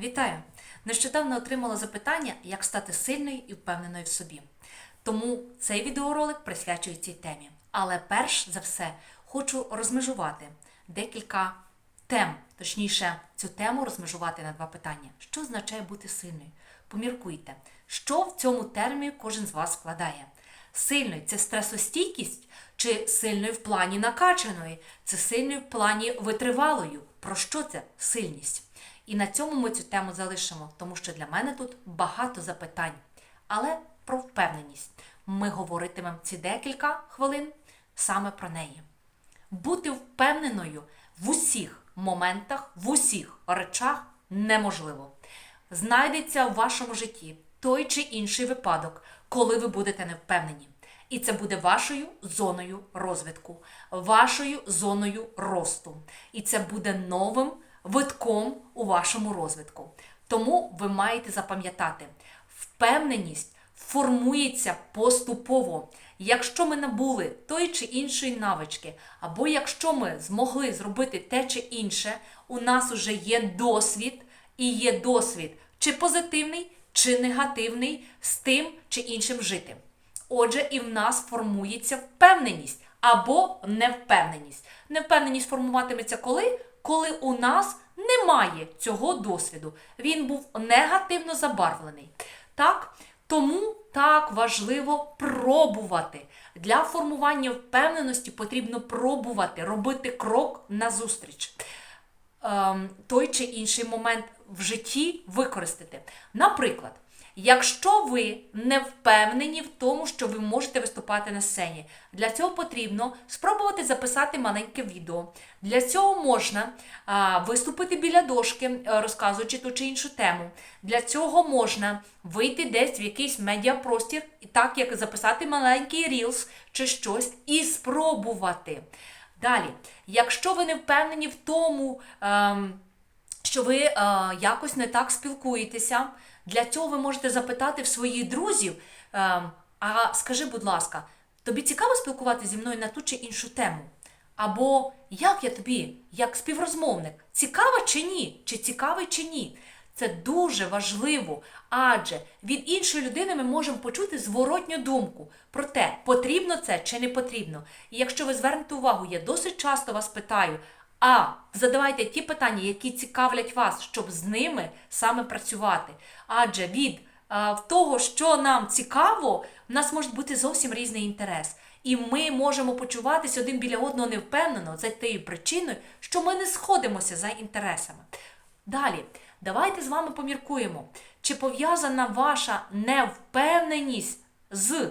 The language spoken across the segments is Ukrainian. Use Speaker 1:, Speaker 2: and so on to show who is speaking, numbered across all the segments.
Speaker 1: Вітаю! Нещодавно отримала запитання, як стати сильною і впевненою в собі. Тому цей відеоролик присвячую цій темі. Але перш за все хочу розмежувати декілька тем, точніше, цю тему розмежувати на два питання. Що означає бути сильною? Поміркуйте, що в цьому терміні кожен з вас вкладає. Сильною це стресостійкість чи сильною в плані накачаної, це сильною в плані витривалою. Про що це сильність? І на цьому ми цю тему залишимо, тому що для мене тут багато запитань. Але про впевненість ми говоритимемо ці декілька хвилин саме про неї. Бути впевненою в усіх моментах, в усіх речах неможливо. Знайдеться в вашому житті той чи інший випадок, коли ви будете невпевнені. І це буде вашою зоною розвитку, вашою зоною росту. І це буде новим витком у вашому розвитку. Тому ви маєте запам'ятати, впевненість формується поступово. Якщо ми набули тої чи іншої навички, або якщо ми змогли зробити те чи інше, у нас вже є досвід, і є досвід чи позитивний, чи негативний з тим чи іншим жити. Отже, і в нас формується впевненість або невпевненість. Невпевненість формуватиметься коли? Коли у нас немає цього досвіду. Він був негативно забарвлений. Так? Тому так важливо пробувати. Для формування впевненості потрібно пробувати, робити крок назустріч. Ем, той чи інший момент в житті використати. Наприклад, якщо ви не впевнені в тому, що ви можете виступати на сцені, для цього потрібно спробувати записати маленьке відео. Для цього можна а, виступити біля дошки, розказуючи ту чи іншу тему. Для цього можна вийти десь в якийсь медіапростір, так як записати маленький рілс чи щось, і спробувати. Далі, якщо ви не впевнені в тому, ем, що ви е, якось не так спілкуєтеся, для цього ви можете запитати в своїх друзів: ем, а скажи, будь ласка, тобі цікаво спілкуватися зі мною на ту чи іншу тему? Або як я тобі, як співрозмовник, цікава чи ні? Чи цікавий чи ні? Це дуже важливо, адже від іншої людини ми можемо почути зворотню думку про те, потрібно це чи не потрібно. І якщо ви звернете увагу, я досить часто вас питаю, а задавайте ті питання, які цікавлять вас, щоб з ними саме працювати. Адже від а, того, що нам цікаво, в нас може бути зовсім різний інтерес. І ми можемо почуватися один біля одного невпевнено за тією причиною, що ми не сходимося за інтересами. Далі, давайте з вами поміркуємо, чи пов'язана ваша невпевненість з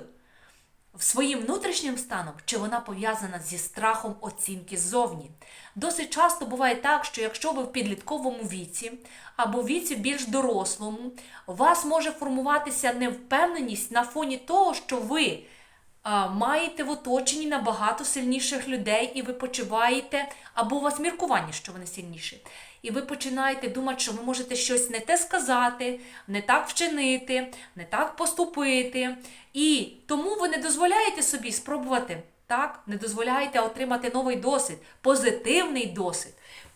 Speaker 1: своїм внутрішнім станом, чи вона пов'язана зі страхом оцінки ззовні. Досить часто буває так, що якщо ви в підлітковому віці або віці більш дорослому, у вас може формуватися невпевненість на фоні того, що ви маєте в оточенні набагато сильніших людей, і ви почуваєте, або у вас міркування, що вони сильніші. І ви починаєте думати, що ви можете щось не те сказати, не так вчинити, не так поступити. І тому ви не дозволяєте собі спробувати, так? не дозволяєте отримати новий досвід, позитивний досвід.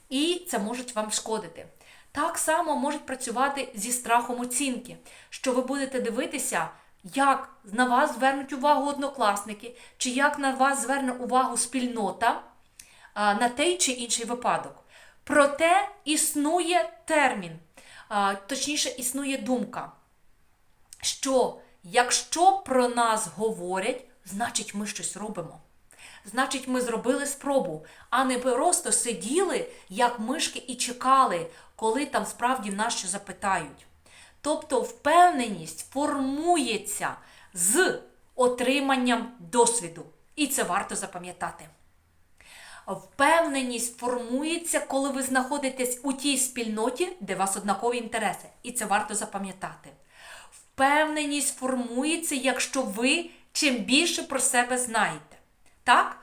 Speaker 1: І це може вам шкодити. Так само можуть працювати зі страхом оцінки, що ви будете дивитися, як на вас звернуть увагу однокласники, чи як на вас зверне увагу спільнота на той чи інший випадок. Проте існує термін, точніше, існує думка, що якщо про нас говорять, значить ми щось робимо. Значить, ми зробили спробу, а не просто сиділи, як мишки, і чекали, коли там справді нас що запитають. Тобто впевненість формується з отриманням досвіду. І це варто запам'ятати. Впевненість формується, коли ви знаходитесь у тій спільноті, де вас однакові інтереси. І це варто запам'ятати. Впевненість формується, якщо ви чим більше про себе знаєте. Так?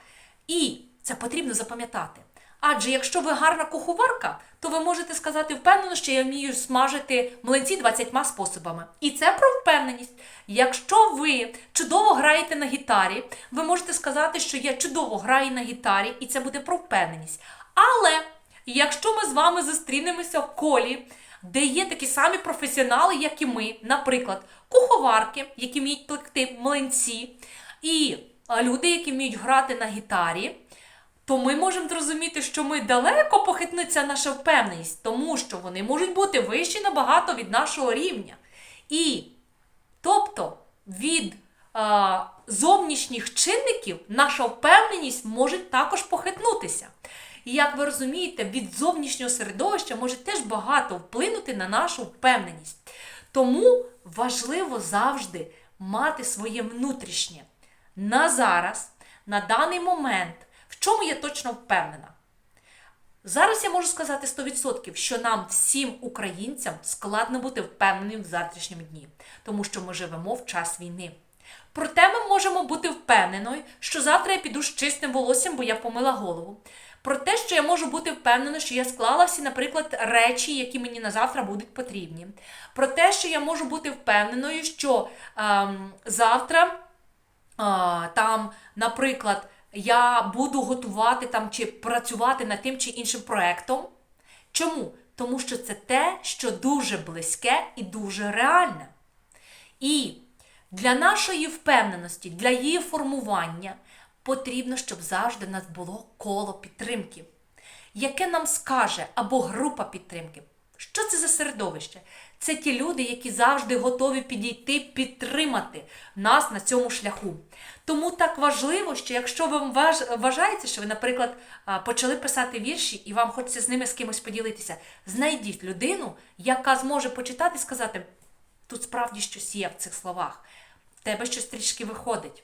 Speaker 1: І це потрібно запам'ятати. Адже якщо ви гарна куховарка, то ви можете сказати впевнено, що я вмію смажити млинці 20 способами. І це про впевненість. Якщо ви чудово граєте на гітарі, ви можете сказати, що я чудово граю на гітарі, і це буде про впевненість. Але якщо ми з вами зустрінемося в колі де є такі самі професіонали, як і ми, наприклад, куховарки, які вміють плекти млинці, і люди, які вміють грати на гітарі, то ми можемо зрозуміти, що ми далеко похитнеться наша впевненість, тому що вони можуть бути вищі набагато від нашого рівня. І тобто від а, зовнішніх чинників наша впевненість може також похитнутися. І як ви розумієте, від зовнішнього середовища може теж багато вплинути на нашу впевненість. Тому важливо завжди мати своє внутрішнє. На зараз, на даний момент, чому я точно впевнена. Зараз я можу сказати 100%, що нам, всім українцям, складно бути впевненим в завтрашньому дні, тому що ми живемо в час війни. Проте ми можемо бути впевненою, що завтра я піду з чистим волоссям, бо я помила голову. Про те, що я можу бути впевнена, що я склала всі, наприклад, речі, які мені на завтра будуть потрібні. Про те, що я можу бути впевненою, що ем, завтра а, там, наприклад, я буду готувати там чи працювати над тим чи іншим проектом. Чому? Тому що це те, що дуже близьке і дуже реальне. І для нашої впевненості, для її формування потрібно, щоб завжди в нас було коло підтримки, яке нам скаже або група підтримки. Що це за середовище? Це ті люди, які завжди готові підійти, підтримати нас на цьому шляху. Тому так важливо, що якщо ви вваж- вважаєте, що ви, наприклад, почали писати вірші і вам хочеться з ними з кимось поділитися, знайдіть людину, яка зможе почитати і сказати, тут справді щось є в цих словах, в тебе щось трішки виходить.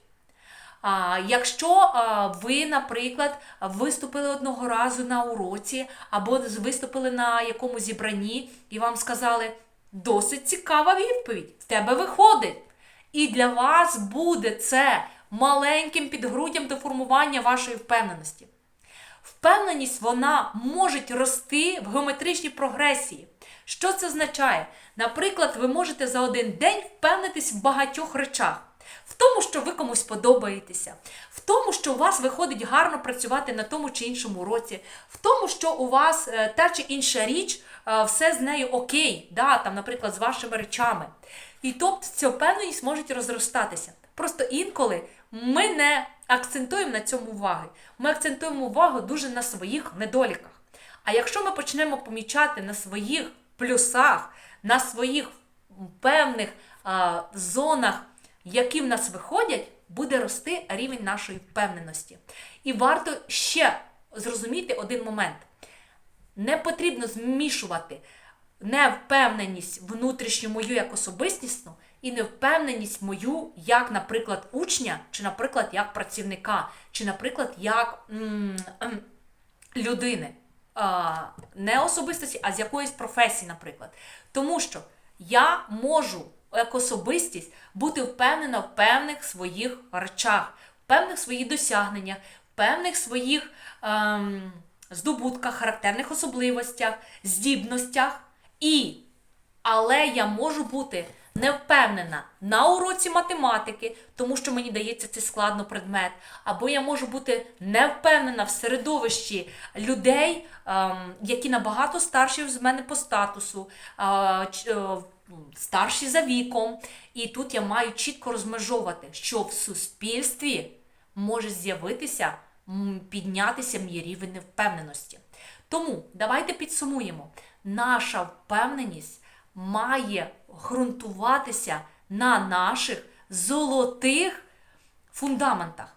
Speaker 1: Якщо ви, наприклад, виступили одного разу на уроці або виступили на якомусь зібранні і вам сказали, досить цікава відповідь, в тебе виходить. І для вас буде це маленьким підґруддям до формування вашої впевненості. Впевненість вона може рости в геометричній прогресії. Що це означає? Наприклад, ви можете за один день впевнитись в багатьох речах. В тому, що ви комусь подобаєтеся, в тому, що у вас виходить гарно працювати на тому чи іншому уроці, в тому, що у вас е, та чи інша річ, е, все з нею окей, да, там, наприклад, з вашими речами. І тобто ця впевненість може розростатися. Просто інколи ми не акцентуємо на цьому уваги. Ми акцентуємо увагу дуже на своїх недоліках. А якщо ми почнемо помічати на своїх плюсах, на своїх певних а, зонах, які в нас виходять, буде рости рівень нашої впевненості. І варто ще зрозуміти один момент. Не потрібно змішувати невпевненість внутрішню мою як особистісну і невпевненість мою як, наприклад, учня, чи, наприклад, як працівника, чи, наприклад, як ем, людини. Не особистості, а з якоїсь професії, наприклад. Тому що я можу як особистість бути впевнена в певних своїх речах, в певних своїх досягненнях, в певних своїх ем, здобутках, характерних особливостях, здібностях. І, але я можу бути не впевнена на уроці математики, тому що мені дається цей складно предмет, або я можу бути не впевнена в середовищі людей, ем, які набагато старші з мене по статусу, е, е, старші за віком. І тут я маю чітко розмежовувати, що в суспільстві може з'явитися, піднятися мій рівень невпевненості. Тому давайте підсумуємо. Наша впевненість має ґрунтуватися на наших золотих фундаментах.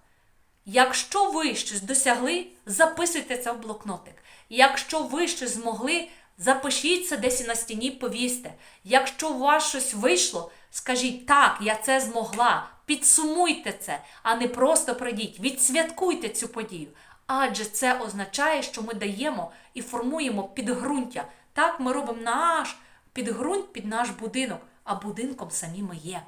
Speaker 1: Якщо ви щось досягли, записуйте це в блокнотик. Якщо ви щось змогли, запишіть це десь і на стіні повісьте. Якщо у вас щось вийшло, скажіть так, я це змогла. Підсумуйте це, а не просто прийдіть, відсвяткуйте цю подію. Адже це означає, що ми даємо і формуємо підґрунтя. Так ми робимо наш підґрунт під наш будинок, а будинком самі ми є.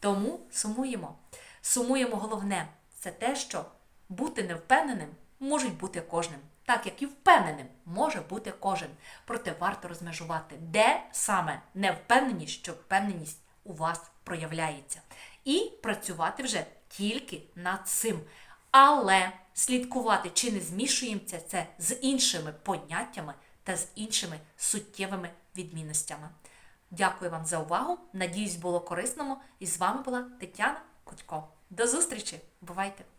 Speaker 1: Тому сумуємо. Сумуємо головне це те, що бути невпевненим може бути кожним, так як і впевненим може бути кожен. Проте варто розмежувати, де саме невпевненість, що впевненість у вас проявляється. І працювати вже тільки над цим. Але слідкувати, чи не змішуємося це з іншими поняттями та з іншими суттєвими відмінностями. Дякую вам за увагу. Надіюсь, було корисному. І з вами була Тетяна Кутько. До зустрічі! Бувайте!